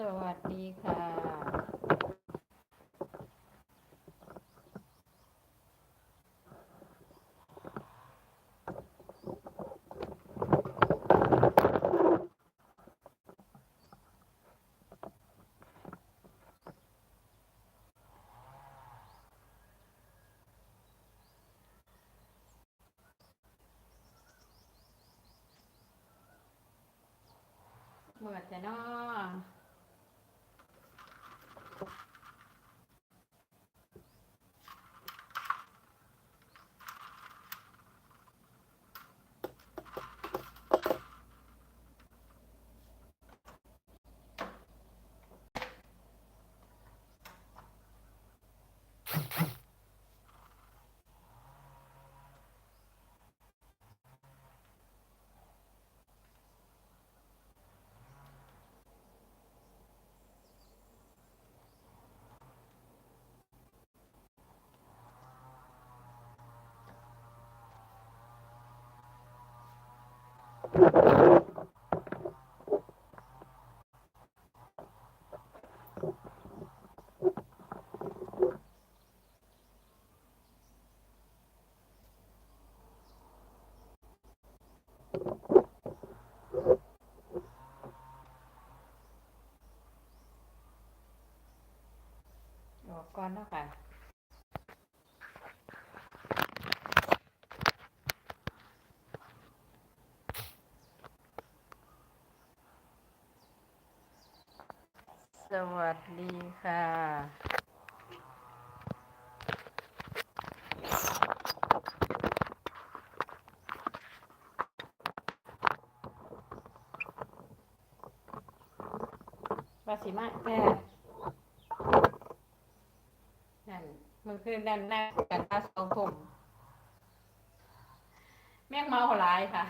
สวัสดีค่ะเมื่อจะนอ ก่อนเนาะค่ะ ส วัสดีค่ะ วาสิมาแต่นั่นมือคืนนั่นนั่งกันตาสองผมแม่งเมาหลายค่ะ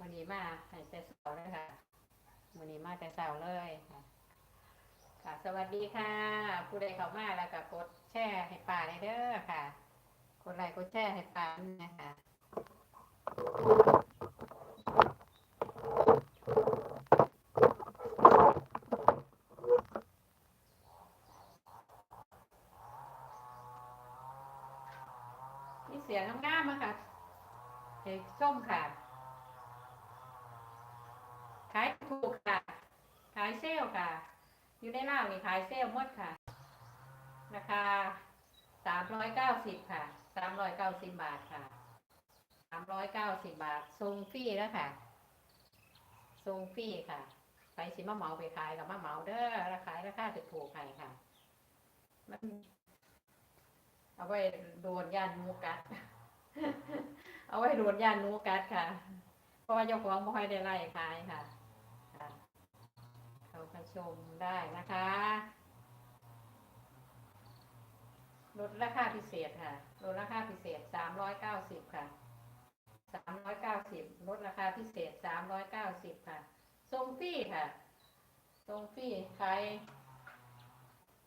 วันนี้มาให้แต่ส มาแต่เสาเลยค่ะค่ะสวัสดีค่ะ ผู้ใดเข้ามาแล้วก็กดแชร์ให้ป่าได้เด้อค่ะกดไลค์กดแชร์ให้ป่านะคะมีเสียงงามๆมาค่ะเอกส้มค่ะ ค่ะ อยู่ในร้านนี่ขายเซลลหมดค่ะ ราคาสามร้อยเก้าสิบค่ะสามร้อยเก้าสิบบาทค่ะสามร้อยเก้าสิบบาททรงฟรีแล้วค่ะทรงฟรีค่ะไปสิมาเหมาไปขายกับมาเหมาเด้อราคาราคาถูกๆให้ค่ะ มันเอาไว้โดนย่านหมูกัด เอาไว้โดนย่านหมูกัดค่ะ เพราะว่าเจ้าของไม่ค่อยได้ไล่ขายค่ะ เข้าชมได้นะคะ ลดราคาพิเศษค่ะ ลดราคาพิเศษสามร้อยเก้าสิบค่ะสามร้อยเก้าสิบลดราคาพิเศษสามร้อยเก้าสิบค่ะทรงฟรีค่ะทรงฟรีขาย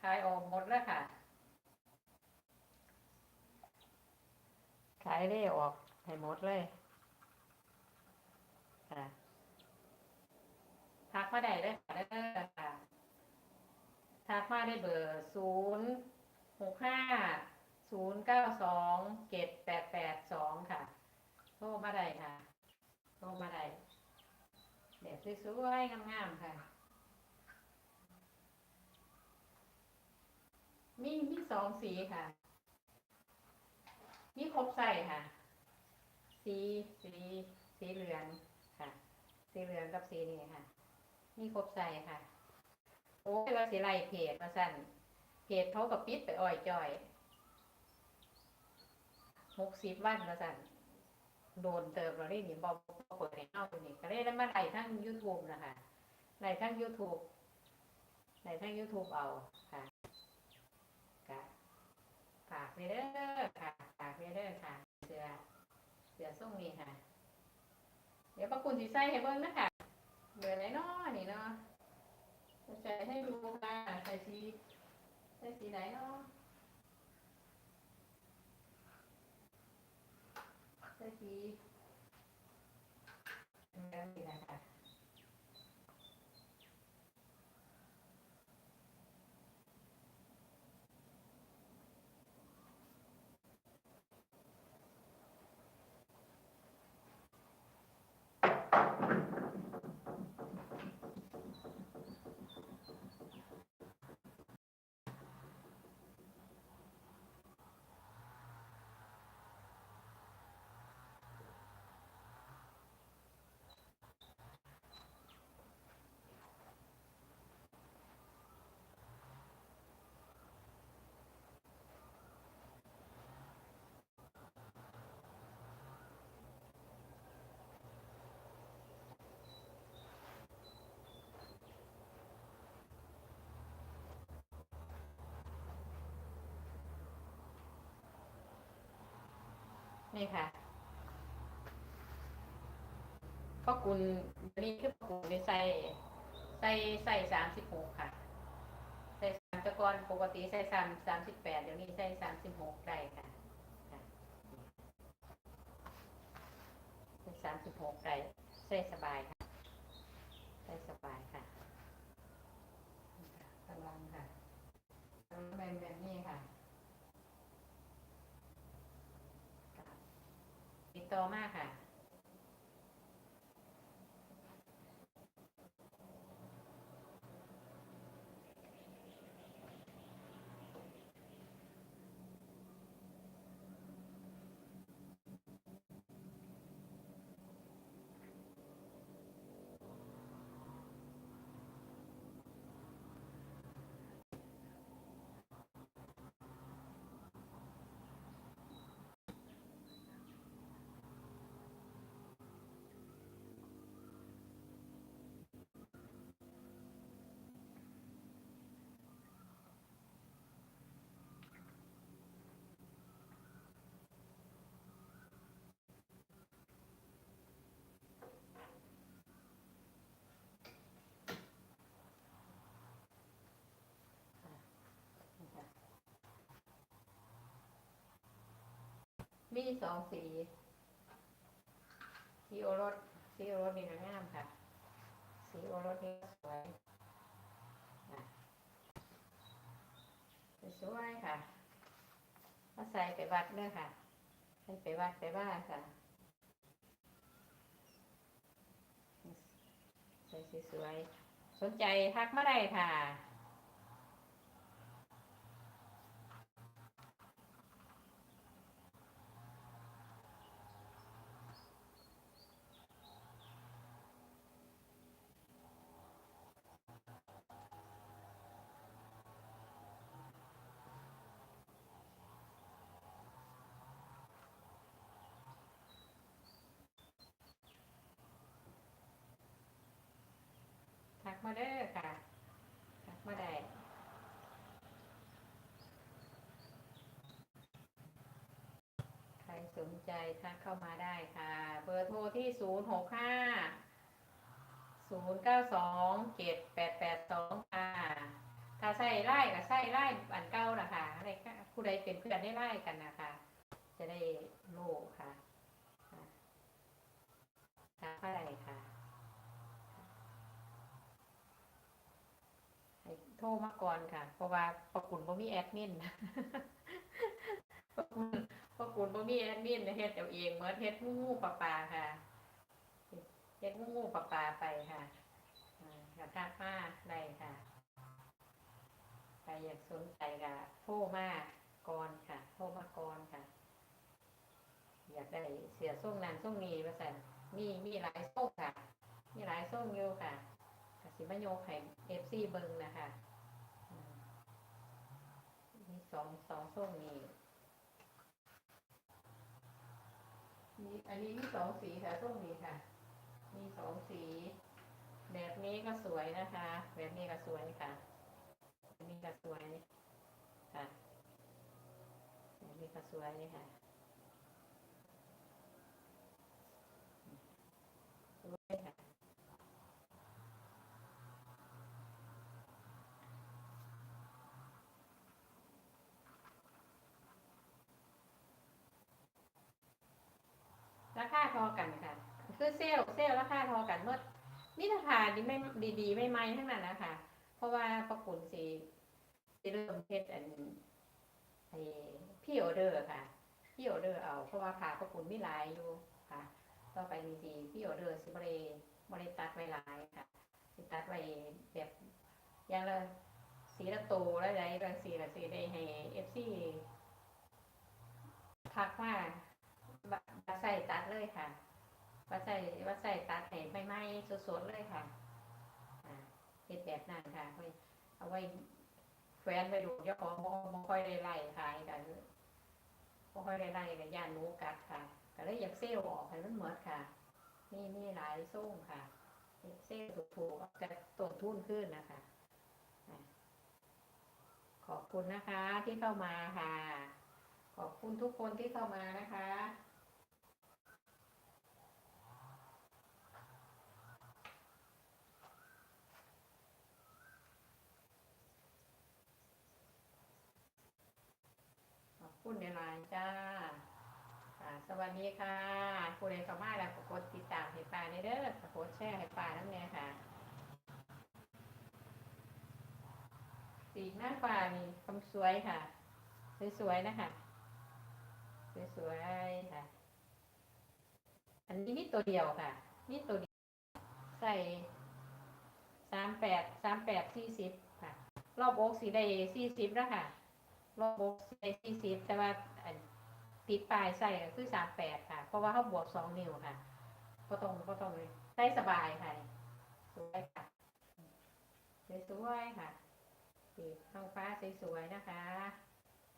ขายออกหมดแล้วค่ะ ขายเล่ออกให้หมดเลยค่ะ ทักมาได้เลยค่ะได้ค่ะทักมาได้เบอร์ศูนย์หกห้าศูนย์เก้าสองเจ็ดแปดแปดสองค่ะโทรมาได้ค่ะโทรมาได้เด็กสวยๆงามๆค่ะ มีมีสองสีค่ะ มีครบใส่ค่ะ สีสีสีเหลืองค่ะ สีเหลืองกับสีนี้ค่ะ มีครบใส่ค่ะ โอ้ยว่าสีไล่เพจมาสั่นเพจเขากับปิดไปอ่อยจ่อยหกสิบวันมาสั่นโดนเติมเราได้หนิบอกเปิดให้เอาตัวนี้ก็เลยได้มาไล่ทั้งยูทูบนะคะไล่ทั้งยูทูบไล่ทั้งยูทูบเอาค่ะค่ะฝากเด้อค่ะฝากเด้อค่ะเสือเสือส่งนี่ค่ะ เดี๋ยวประคุณสีใส่ให้เบิ้งนะคะ เบื่อไหนเนาะนี่เนาะจะใส่ให้ดูค่ะใส่สีใส่สีไหนเนาะใส่สีเหลืองนี่นะคะ นี่ค่ะพ่อกุลนี่คือพ่อกุลในใส่ใส่ใส่สามสิบหกค่ะ ใส่สามตะกอนปกติใส่สามสามสิบแปดเดี๋ยวนี้ใส่สามสิบหกได้ค่ะใส่สามสิบหกได้ใส่สบายค่ะใส่สบายค่ะกำลังค่ะกำลังเป็นแบบนี้ค่ะ ต่อมากค่ะ มีสองสีสีโอรสสีโอรสนี่ก็งามค่ะ สีโอรสนี่สวยสวยค่ะมาใส่ไปวัดเด้อค่ะ ใส่ไปวัดไปบ้านค่ะ ใส่สวยสนใจทักมาได้ค่ะ มาเด้อค่ะทักมาได้ใครสนใจทักเข้ามาได้ค่ะ เบอร์โทรที่ 0 6 5 0 9 2 7 8 8 2ค่ะถ้าใส่ไล่ก็ใส่ไล่อันเก้านะคะอะไรผู้ใดเป็นเพื่อนได้ไล่กันนะคะ จะได้โลกค่ะค่ะทักมาได้ค่ะ ให้ โทรมาก่อนค่ะ เพราะว่าประกุลบ่มีแอดมินประกุลประกุลบ่มีแอดมินเฮ็ดเอาเองเมื่อเฮ็ดงูงูปลาปลาค่ะเฮ็ดงูงูปลาปลาไปค่ะอ่าค่ะทักมาได้ค่ะใครอยากสนใจก็โทรมาก่อนค่ะ โทรมาก่อนค่ะ อยากได้เสียส่งนั้นส่งนี้ว่าซั่นมีมีหลายส่งค่ะ มีหลายส่งอยู่ค่ะกสิมโยกให้เอฟซีเบิงนะคะ มีสองสองส้มนี่มีอันนี้มีสองสีค่ะส้มีค่ะ มีสองสี แบบนี้ก็สวยนะคะ แบบนี้ก็สวยค่ะแบบนี้ก็สวยค่ะแบบนี้ก็สวยค่ะสวยค่ะ ราคาเทอกันค่ะ คือเซลล์เซลล์ราคาเทอกันเมื่อนี่ราคาดีไม่ดีๆ ไม่ไม่ทั้งนั้นนะคะ เพราะว่าประกุลสีสีเริ่มเพชรอันพี่ออเดอร์ค่ะ พี่ออเดอร์เอาเพราะว่าผ่าประกุลไม่หลายอยู่ค่ะ ต่อไปมีสีพี่ออเดอร์สิบเริบริตัดไว้หลายค่ะสิตัดไว้แบบอย่างละสีละโตแล้วได้บางสีละสีได้ให้เอฟซีทักว่า บาใส่ตัดเลยค่ะ ว่าใส่ว่าใส่ตัดให้ไม่ไหม้สดๆเลยค่ะอ่าเฮ็ดแบบนั้นค่ะไว้เอาไว้แฟนไปดูเจ้าของบ่บ่ค่อยได้ไล่ขายกันบ่ค่อยได้ไล่กันย่านหนูกัดค่ะก็เลยอยากเซลออกให้มันหมดค่ะ นี่นี่หลายส่งค่ะเซลถูกๆจะต้นทุนขึ้นนะคะ ขอบคุณนะคะที่เข้ามาค่ะ ขอบคุณทุกคนที่เข้ามานะคะ คุณในไลน์จ้าสวัสดีค่ะผู้ใดเข้ามาแล้วกดติดตามให้ป้าในเด้อกดแชร์ให้ป้านั่นแน่ค่ะสีหน้าฟ้านี่คำสวยค่ะ สวยๆนะคะสวยๆค่ะ อันนี้มีตัวเดียวค่ะมีตัวเดียวใส่สามแปดสามแปดสี่สิบค่ะ รอบอกสีได้สี่สิบแล้วค่ะ รอบอกสีได้สี่สิบแต่ว่าติดปลายใส่ก็คือสามแปดค่ะ เพราะว่าเขาบวกสองนิ้วค่ะก็ต้องก็ต้องเลยใส่สบายค่ะสวยค่ะสวยค่ะสีท้องฟ้าสวยๆนะคะ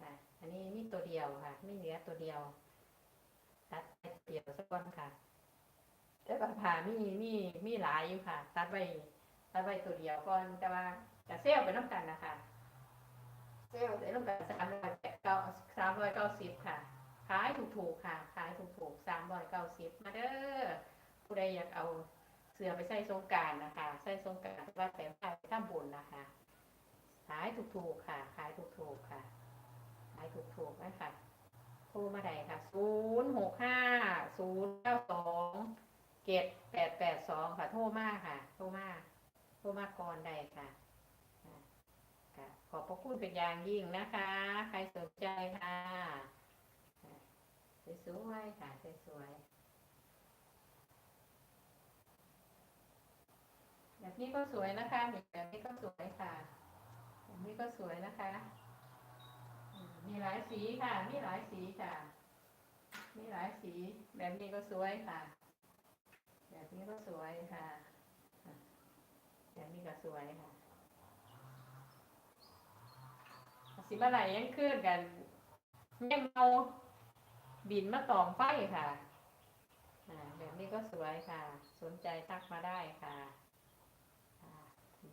ค่ะอันนี้มีตัวเดียวค่ะ ไม่เหลือตัวเดียวตัดไปเดียวสักวันค่ะแต่ว่าผ่ามีมีมีหลายอยู่ค่ะ ตัดไว้ตัดไว้ตัวเดียวก่อนแต่ว่าจะเซลไปน้ำกันนะคะ เซลได้น้ำกันสามร้อยแปดเก้าสามร้อยเก้าสิบค่ะ ขายถูกๆค่ะ ขายถูกๆสามร้อยเก้าสิบมาเด้อ ผู้ใดอยากเอาเสือไปใส่สงการนะคะใส่สงการว่าแต่ไปทำบุญนะคะ ขายถูกๆค่ะ ขายถูกๆค่ะ ขายถูกๆนะคะโทรมาได้ค่ะศูนย์หกห้าศูนย์เก้าสองเจ็ดแปดแปดสองค่ะ โทรมาค่ะ โทรมาโทรมาก่อนได้ค่ะ ขอบพระคุณเป็นอย่างยิ่งนะคะ ใครสนใจค่ะสวยๆค่ะสวยๆแบบนี้ก็สวยนะคะแบบนี้ก็สวยค่ะแบบนี้ก็สวยนะคะ มีหลายสีค่ะ มีหลายสีค่ะ มีหลายสี แบบนี้ก็สวยค่ะ แบบนี้ก็สวยค่ะแบบนี้ก็สวยค่ะ สีมาไหลยังขึ้นกันแม่เมาบินมาตอมไฟค่ะแบบนี้ก็สวยค่ะ สนใจทักมาได้ค่ะ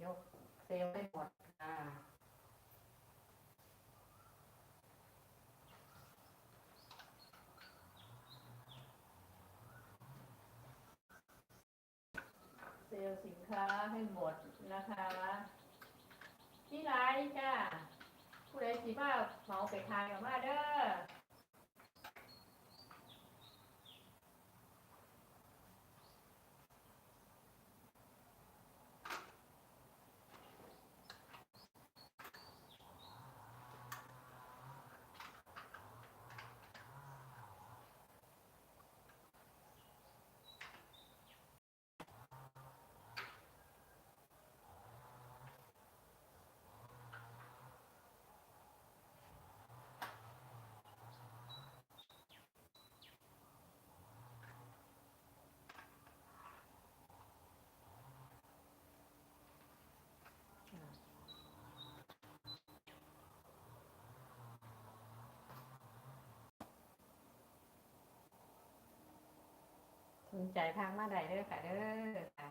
ยกเซลล์ให้หมดค่ะเซลล์สินค้าให้หมดนะคะนี่ร้ายจ้า ผู้ใดสิมาเหมาไปทานกับมาเด้อ สนใจทางมาได้เด้อค่ะเด้อค่ะ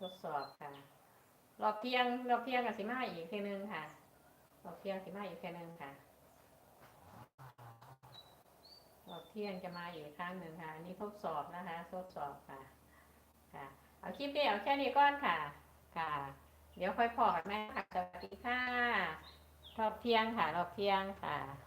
ทดสอบค่ะรอบเที่ยงรอบเที่ยงกับสิมาอีกทีนึงค่ะรอบเที่ยงสิมาอีกทีนึงค่ะรอบเที่ยงจะมาอีกครั้งหนึ่งค่ะอันนี่ทดสอบนะคะทดสอบค่ะ ค่ะ เอาคลิปนี้เอาแค่นี้ก่อนค่ะ ค่ะ เดี๋ยวค่อยพอกันแม่ค่ะสวัสดีค่ะรอบเที่ยงค่ะรอบเที่ยงค่ะ